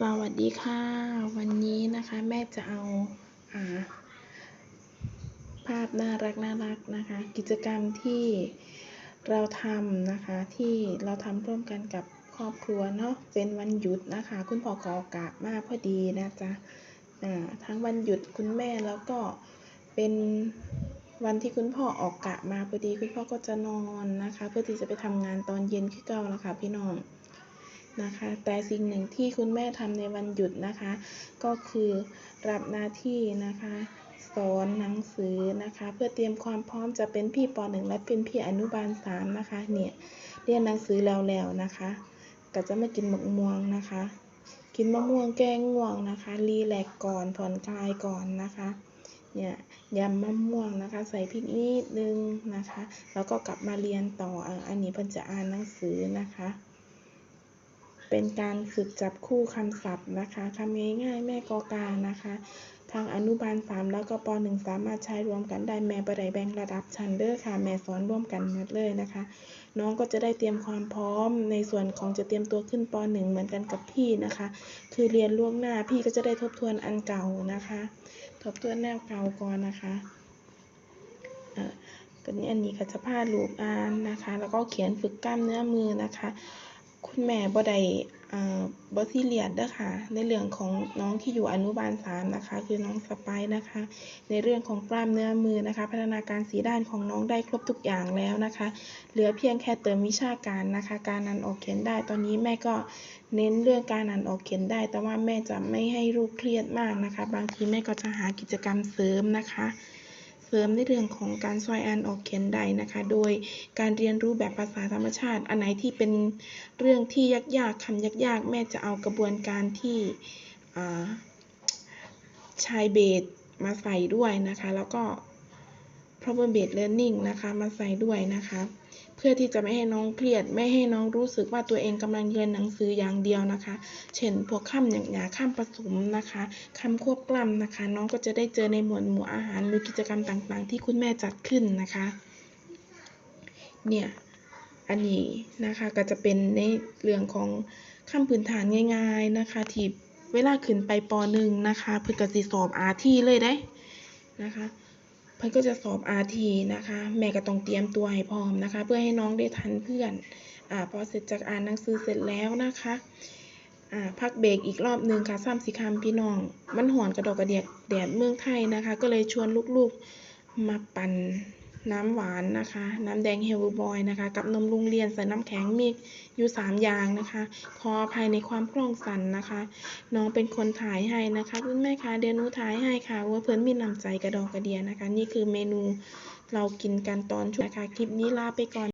สวัสดีค่ะ วันนี้นะคะแม่จะเอาอาภาพน่ารักน่ารักนะคะ กิจกรรมที่เราทำนะคะที่เราทำร่วมกันกับครอบครัวเนาะเป็นวันหยุดนะคะ คุณพ่อขอโอกาสมาพอดีนะจ๊ะทั้งวันหยุดคุณแม่แล้วก็เป็นวันที่คุณพ่อออกกะมาพอดี คุณพ่อก็จะนอนนะคะ เพื่อที่จะไปทำงานตอนเย็นคือเก่าแล้วค่ะพี่น้อง นะคะ แต่สิ่งหนึ่งที่คุณแม่ทำในวันหยุดนะคะ ก็คือรับหน้าที่นะคะสอนหนังสือนะคะ เพื่อเตรียมความพร้อมจะเป็นพี่ป .1 และเป็นพี่อนุบาล3นะคะ เนี่ยเรียนหนังสือแล้วๆนะคะ ก็จะมากินมะม่วงนะคะ กินมะม่วงแก้ง่วงนะคะ รีแลกซ์ก่อนผ่อนคลายก่อนนะคะเนี่ยยำมะม่วงนะคะ ใส่พริกนิดนึงนะคะ แล้วก็กลับมาเรียนต่ออันนี้เพิ่นจะอ่านหนังสือนะคะ เป็นการฝึกจับคู่คำศัพท์นะคะคำง่ายๆ แม่กอกานะคะ ทางอนุบาล 3 แล้วก็ป .1 สามารถใช้รวมกันได้แม่บไดแบ่งระดับชั้นเด้อค่ะ แม่สอนร่วมกันหมดเลยนะคะ น้องก็จะได้เตรียมความพร้อมในส่วนของจะเตรียมตัวขึ้นป .1 เหมือนกันกับพี่นะคะ คือเรียนล่วงหน้าพี่ก็จะได้ทบทวนอันเก่านะคะ ทบทวนแนวเก่าก่อนนะคะก็นี้อันนี้ก็จะพาลูกอ่านนะคะ แล้วก็เขียนฝึกกล้ามเนื้อมือนะคะ คุณแม่บ่ได้อ่าบ่ซีเรียสเด้อค่ะ ในเรื่องของน้องที่อยู่อนุบาล3นะคะ คือน้องสไปซ์นะคะ ในเรื่องของกล้ามเนื้อมือนะคะ พัฒนาการสีด้านของน้องได้ครบทุกอย่างแล้วนะคะ เหลือเพียงแค่เติมวิชาการนะคะ การอ่านออกเขียนได้ ตอนนี้แม่ก็เน้นเรื่องการอ่านออกเขียนได้ แต่ว่าแม่จะไม่ให้ลูกเครียดมากนะคะ บางทีแม่ก็จะหากิจกรรมเสริมนะคะ เสริมในเรื่องของการซอยอ่านออกเขียนได้นะคะ โดยการเรียนรู้แบบภาษาธรรมชาติ อันไหนที่เป็นเรื่องที่ยากๆคำยากๆ แม่จะเอากระบวนการที่ชายเบสมาใส่ด้วยนะคะ แล้วก็ problem based learning นะคะ มาใส่ด้วยนะคะ พื่อที่จะไม่ให้น้องเครียด ไม่ให้น้องรู้สึกว่าตัวเองกำลังเรียนหนังสืออย่างเดียวนะคะ เช่นพวกคำอย่างหยาคำผสมนะคะคำควบกล้ำนะคะ น้องก็จะได้เจอในหมวดหมู่อาหารหรือกิจกรรมต่างๆ ที่คุณแม่จัดขึ้นนะคะ เนี่ยอันนี้นะคะก็จะเป็นในเรื่องของคำพื้นฐานง่าย ๆนะคะที่เวลาขึ้นไปป .1 นะคะ เพิ่นก็สิสอบ RT เลยได้นะคะ พิ่นก็จะสอบ RT นะคะ แม่ก็ต้องเตรียมตัวให้พร้อมนะคะ เพื่อให้น้องได้ทันเพื่อนอ่าพอเสร็จจากอ่านหนังสือเสร็จแล้วนะคะอ่าพักเบรกอีกรอบหนึ่งค่ะซ้ำสิคำพี่น้อง มันหอนกระดกกระเดียกแดดเมืองไทยนะคะ ก็เลยชวนลูกๆมาปั่น น้ำหวานนะคะ น้ำแดงเฮลบอยนะคะ กับนมลุงเรียนใส่น้ำแข็งมีอยู่สามอย่างนะคะ ขออภัยในความคล่องสั่นนะคะ น้องเป็นคนถ่ายให้นะคะคุณแม่คะเดี๋ยวหนูถ่ายให้ค่ะ ว่าเพิ่นมีน้ำใจกระดองกระเดียนะคะ นี่คือเมนูเรากินกันตอนช่วงนะคะ คลิปนี้ลาไปก่อน